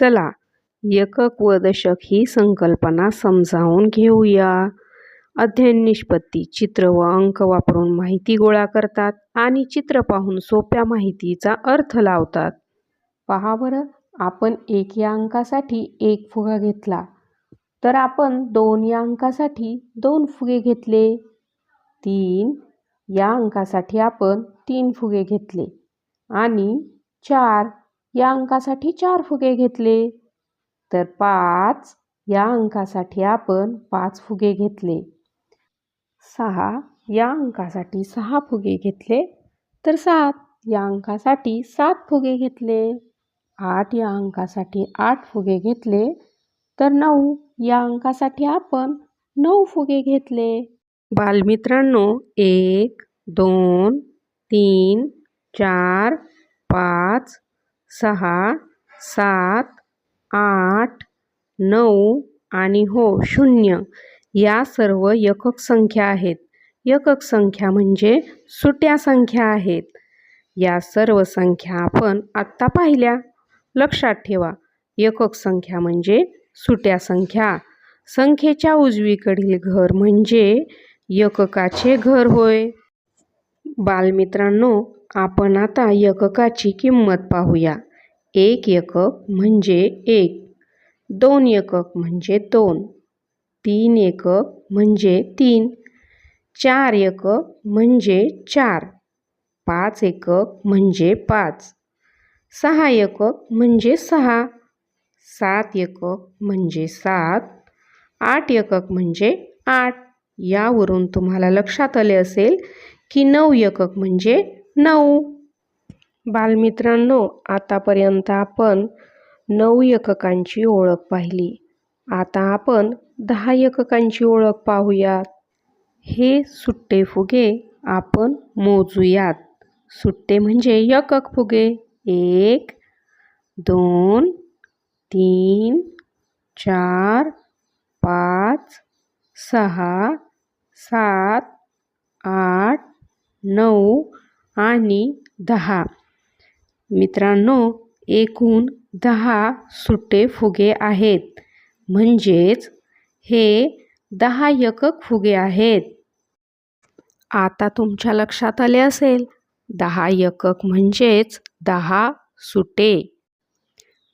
चला एकक व दशक ही संकल्पना समजावून घेऊया. अध्ययन निष्पत्ती चित्र व अंक वापरून माहिती गोळा करतात आणि चित्र पाहून सोप्या माहितीचा अर्थ लावतात. पहा बरं आपण एक या अंकासाठी एक फुगा घेतला. तर आपण दोन या अंकासाठी दोन फुगे घेतले. तीन या अंकासाठी आपण तीन फुगे घेतले. आणि चार या अंकासाठी चार फुगे घेतले. तर पाच या अंकासाठी आपण पाच फुगे घेतले. सहा या अंकासाठी सहा फुगे घेतले. तर सात या अंकासाठी सात फुगे घेतले. आठ या अंकासाठी आठ फुगे घेतले. तर नऊ या अंकासाठी आपण नऊ फुगे घेतले. बालमित्रांनो एक दोन तीन चार पाच सहा सात आठ नऊ आणि हो शून्य. या सर्व एकक संख्या आहेत. एकक संख्या म्हणजे सुट्या संख्या आहेत. या सर्व संख्या आपण आत्ता पाहिल्या. लक्षात ठेवा एकक संख्या म्हणजे सुट्या संख्या. संख्येच्या उजवीकडील घर म्हणजे एककाचे घर होय. बालमित्रांनो आपण आता एककाची किंमत पाहूया. एक एकक म्हणजे एक. दोन एकक म्हणजे दोन. तीन एकक म्हणजे तीन. चार एकक म्हणजे चार. पाच एकक म्हणजे पाच. सहा एकक म्हणजे सहा. सात एकक म्हणजे सात. आठ एकक म्हणजे आठ. यावरून तुम्हाला लक्षात आले असेल की नऊ एकक म्हणजे नऊ. बालमित्रांनो आतापर्यंत आपण नऊ एककांची ओळख पाहिली. आता आपण दहा एककांची ओळख पाहूयात. हे सुट्टे फुगे आपण मोजूयात. सुट्टे म्हणजे एकक फुगे. एक दोन तीन चार पाच सहा सात आठ नऊ आणि दहा. मित्रांनो एकूण दहा सुट्टे फुगे आहेत. म्हणजेच हे दहा एकक फुगे आहेत. आता तुमच्या लक्षात आले असेल दहा एकक म्हणजेच दहा सुटे.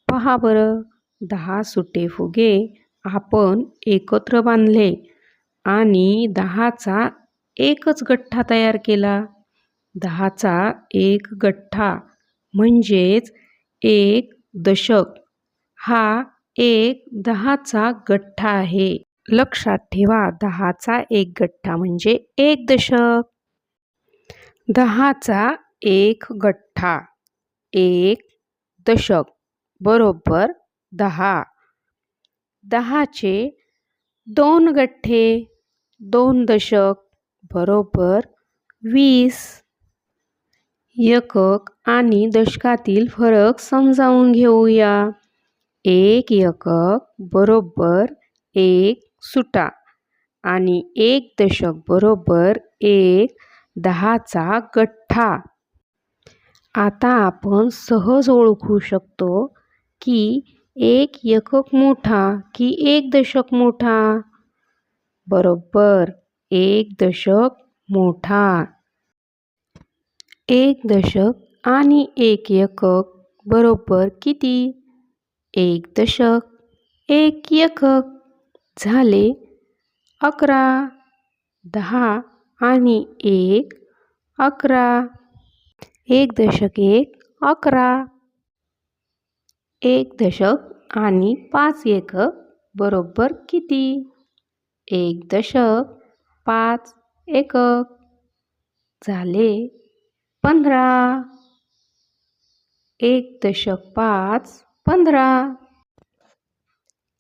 पहा बरं दहा सुटे फुगे आपण एकत्र बांधले आणि दहाचा एकच गठ्ठा तयार केला. दहाचा एक गठ्ठा म्हणजेच एक दशक. हा एक दहाचा गठ्ठा आहे. लक्षात ठेवा दहाचा एक गठ्ठा म्हणजे एक दशक. दहाचा एक गठ्ठा एक दशक बरोबर दहा. दहाचे दोन गठ्ठे दोन दशक. बरोबर वीस एकक आणि दशकातील फरक समजावून घेऊया. एक एकक बरोबर एक सुटा आणि एक दशक बरोबर एक दहाचा गठ्ठा. आता आपण सहज ओळखू शकतो की एक एकक मोठा की एक दशक मोठा. बरोबर एक दशक मोठा. एक दशक आणि एक एकक बरोबर किती? एक दशक एक एकक झाले अकरा दहा आणि एक अकरा. एक दशक एक अकरा. एक दशक आणि पाच एकक बरोबर किती? एक दशक पाच एकक. झाले पंधरा. एक दशक पाच पंधरा.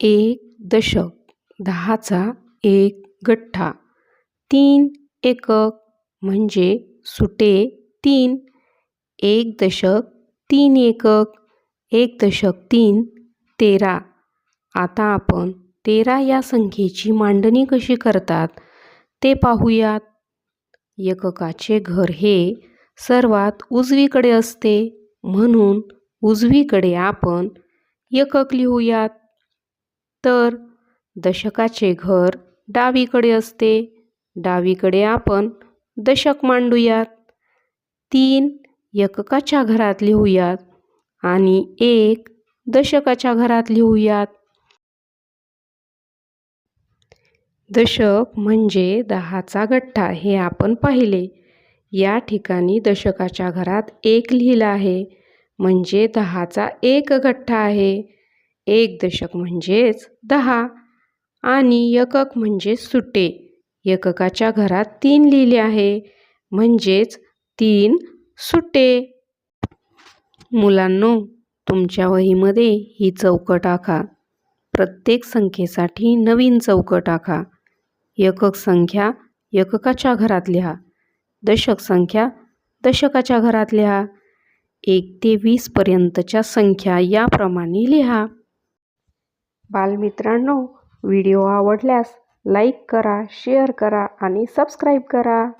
एक दशक दहाचा एक गठ्ठा. तीन एकक म्हणजे सुटे तीन. एक दशक तीन एकक एक दशक तीन तेरा. आता आपण तेरा या संख्येची मांडणी कशी करतात? ते पाहूयात. एककाचे घर हे सर्वात उजवीकडे असते म्हणून उजवीकडे आपण एकक लिहूयात. तर दशकाचे घर डावीकडे असते डावीकडे आपण दशक मांडूयात. तीन एककाच्या घरात लिहूयात आणि एक दशकाच्या घरात लिहूयात. दशक म्हणजे दहाचा गठ्ठा हे आपण पाहिले. या ठिकाणी दशकाच्या घरात एक लिहिलं आहे. म्हणजे दहाचा एक गठ्ठा आहे. एक दशक म्हणजेच दहा आणि एकक म्हणजे सुटे. एककाच्या घरात तीन लिहिले आहे. म्हणजेच तीन सुटे. मुलांनो तुमच्या वहीमध्ये ही चौकट आखा. प्रत्येक संख्येसाठी नवीन चौकट आखा. एकक संख्या एककाच्या घरात लिहा. दशक संख्या दशकाच्या घरात लिहा. एक ते वीसपर्यंतच्या संख्या याप्रमाणे लिहा. बालमित्रांनो व्हिडिओ आवडल्यास लाईक करा शेअर करा आणि सबस्क्राईब करा.